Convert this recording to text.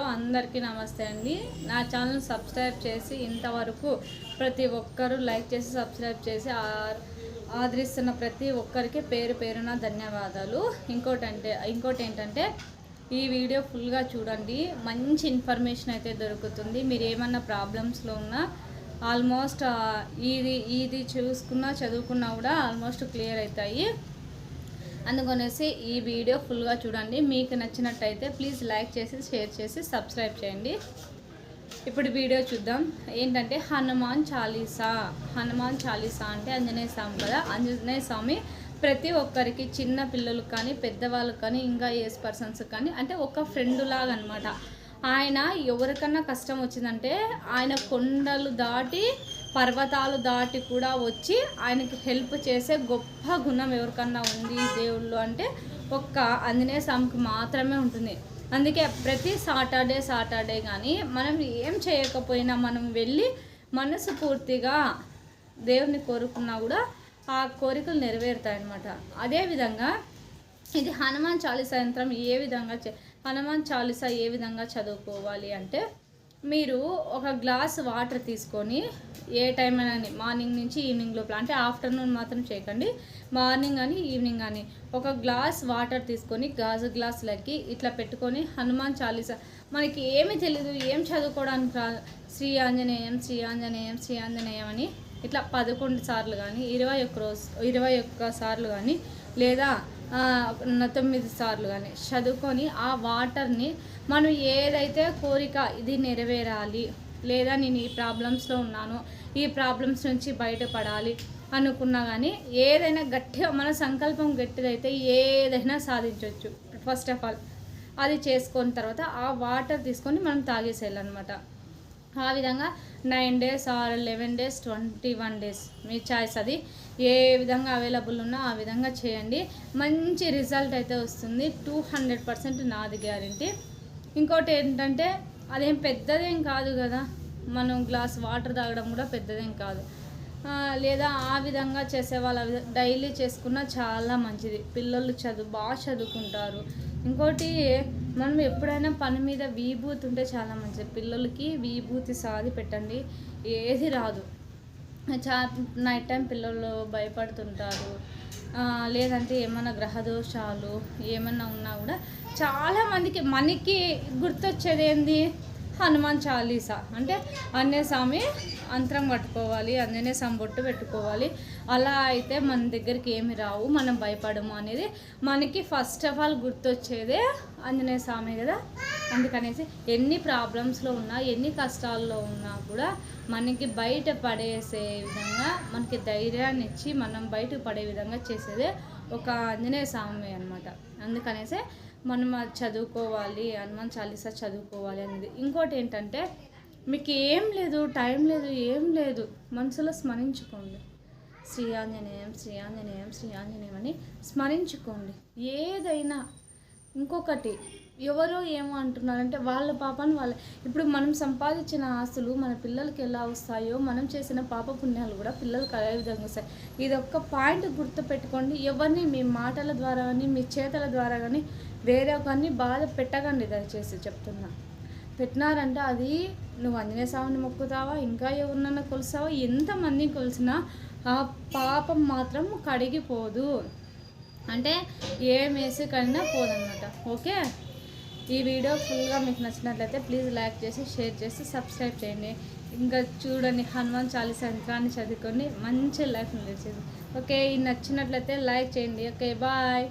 అందరికీ నమస్తే అండి. నా ఛానల్ సబ్స్క్రైబ్ చేసి ఇంతవరకు ప్రతి ఒక్కరూ లైక్ చేసి సబ్స్క్రైబ్ చేసి ఆ- ఆదరిస్తున్న ప్రతి ఒక్కరికి పేరు పేరున ధన్యవాదాలు. ఇంకోటి అంటే ఇంకోటి ఏంటంటే ఈ వీడియో ఫుల్గా చూడండి. మంచి ఇన్ఫర్మేషన్ అయితే దొరుకుతుంది. మీరు ఏమన్నా ప్రాబ్లమ్స్లో ఉన్నా ఆల్మోస్ట్ ఇది ఇది చూసుకున్నా చదువుకున్నా కూడా ఆల్మోస్ట్ క్లియర్ అవుతాయి. అందుకనేసి ఈ వీడియో ఫుల్గా చూడండి. మీకు నచ్చినట్టయితే ప్లీజ్ లైక్ చేసి షేర్ చేసి సబ్స్క్రైబ్ చేయండి. ఇప్పుడు వీడియో చూద్దాం. ఏంటంటే హనుమాన్ చాలీసా. హనుమాన్ చాలీసా అంటే ఆంజనేయ స్వామి కదా. ఆంజనేయ స్వామి ప్రతి ఒక్కరికి చిన్న పిల్లలకు కానీ పెద్దవాళ్ళు కానీ ఇంకా ఏజ్ పర్సన్స్ కానీ అంటే ఒక ఫ్రెండ్ లాగా అనమాట ఆయన ఎవరికన్నా కష్టం వచ్చిందంటే ఆయన కొండలు దాటి పర్వతాలు దాటి కూడా వచ్చి ఆయనకి హెల్ప్ చేసే గొప్ప గుణం ఎవరికన్నా ఉంది దేవుళ్ళు అంటే ఒక్క ఆంజనేయ స్వామికి మాత్రమే ఉంటుంది. అందుకే ప్రతి సాటర్డే సాటర్డే కానీ మనం ఏం చేయకపోయినా మనం వెళ్ళి మనసు పూర్తిగా దేవుని కోరుకున్నా కూడా ఆ కోరికలు నెరవేరుతాయన్నమాట. అదేవిధంగా ఇది హనుమాన్ చాలీసా యంత్రం ఏ విధంగా హనుమాన్ చాలీసా ఏ విధంగా చదువుకోవాలి అంటే మీరు ఒక గ్లాస్ వాటర్ తీసుకొని ఏ టైం అయినా మార్నింగ్ నుంచి ఈవినింగ్ లోపల అంటే ఆఫ్టర్నూన్ మాత్రం చేయకండి మార్నింగ్ కానీ ఈవినింగ్ కానీ ఒక గ్లాస్ వాటర్ తీసుకొని గాజు గ్లాసులకి ఇట్లా పెట్టుకొని హనుమాన్ చాలీసా. మనకి ఏమీ తెలీదు ఏం చదువుకోవడానికి రా శ్రీ ఆంజనేయం శ్రీ ఆంజనేయం శ్రీ ఆంజనేయం అని ఇట్లా పదకొండు సార్లు కానీ ఇరవై ఒక్క రోజు ఇరవై ఒక్క సార్లు కానీ లేదా తొమ్మిది సార్లు కానీ చదువుకొని ఆ వాటర్ని మనం ఏదైతే కోరిక ఇది నెరవేరాలి లేదా నేను ఈ ప్రాబ్లమ్స్లో ఉన్నాను ఈ ప్రాబ్లమ్స్ నుంచి బయటపడాలి అనుకున్నా కానీ ఏదైనా గట్టిగా మన సంకల్పం గట్టిదైతే ఏదైనా సాధించవచ్చు ఫస్ట్ ఆఫ్ ఆల్ అది చేసుకున్న తర్వాత ఆ వాటర్ తీసుకొని మనం తాగేసేయాలన్నమాట. ఆ విధంగా nine days or eleven days twenty one days me choice అది. ఏ విధంగా అవైలబుల్ ఉన్నా ఆ విధంగా చేయండి. మంచి రిజల్ట్ అయితే వస్తుంది. టూ హండ్రెడ్ పర్సెంట్ నాది గ్యారంటీ. ఇంకోటి ఏంటంటే అదేం పెద్దదేం కాదు కదా. మనం గ్లాస్ వాటర్ తాగడం కూడా పెద్దదేం కాదు. లేదా ఆ విధంగా చేసే వాళ్ళ డైలీ చేసుకున్న చాలా మంచిది. పిల్లలు చదువు బాగా చదువుకుంటారు. ఇంకోటి మనం ఎప్పుడైనా పని మీద విభూతి ఉంటే చాలా మంచిది. పిల్లలకి విభూతి సాది పెట్టండి. ఏది రాదు. చా నైట్ టైం పిల్లలు భయపడుతుంటారు. లేదంటే ఏమైనా గ్రహదోషాలు ఏమన్నా ఉన్నా కూడా చాలా మందికి మనకి గుర్తొచ్చేది ఏంది? హనుమాన్ చాలీసా. అంటే ఆంజనేయ స్వామి అంతరం కట్టుకోవాలి ఆంజనేయ స్వామి బొట్టు పెట్టుకోవాలి. అలా అయితే మన దగ్గరికి ఏమి రావు మనం భయపడము అనేది. మనకి ఫస్ట్ ఆఫ్ ఆల్ గుర్తొచ్చేదే ఆంజనేయ స్వామి కదా. అందుకనేసి ఎన్ని ప్రాబ్లమ్స్లో ఉన్నా ఎన్ని కష్టాల్లో ఉన్నా కూడా మనకి బయట పడేసే విధంగా మనకి ధైర్యాన్ని ఇచ్చి మనం బయటకు పడే విధంగా చేసేదే ఒక ఆంజనేయ స్వామి అనమాట అందుకనేసే మనం అది చదువుకోవాలి హనుమాన్ చాలీసా చదువుకోవాలి అనేది. ఇంకోటి ఏంటంటే మీకు ఏం లేదు టైం లేదు ఏం లేదు మనసులో స్మరించుకోండి. శ్రీ ఆంజనేయం శ్రీ ఆంజనేయం శ్రీ ఆంజనేయం అని స్మరించుకోండి. ఏదైనా ఇంకొకటి ఎవరో ఏమో అంటున్నారంటే వాళ్ళ పాపాన్ని వాళ్ళ. ఇప్పుడు మనం సంపాదించిన ఆస్తులు మన పిల్లలకి ఎలా వస్తాయో మనం చేసిన పాప పుణ్యాలు కూడా పిల్లలకి అదే విధంగా వస్తాయి. ఇది ఒక్క పాయింట్ గుర్తు పెట్టుకోండి ఎవరిని మీ మాటల ద్వారా కానీ మీ చేతల ద్వారా కానీ వేరే ఒకరిని బాధ పెట్టకండి దయచేసి చెప్తున్నా. పెట్టినారంటే అది నువ్వు ఆంజనేయ స్వామిని మొక్కుతావా? ఇంకా ఎవరినన్నా కొలుస్తావా? ఎంతమందిని కొలిసినా ఆ పాపం మాత్రం కడిగిపోదు. అంటే ఏం వేసి కడినా పోదన్నమాట. ఓకే? ఈ వీడియో ఫుల్గా మీకు నచ్చినట్లయితే ప్లీజ్ లైక్ చేసి షేర్ చేసి సబ్స్క్రైబ్ చేయండి. ఇంకా చూడండి హనుమాన్ చాలీసా యంత్రాన్ని చదువుకొని మంచి లైఫ్ నిలిచేది ఓకే ఈ నచ్చినట్లయితే లైక్ చేయండి. Okay bye.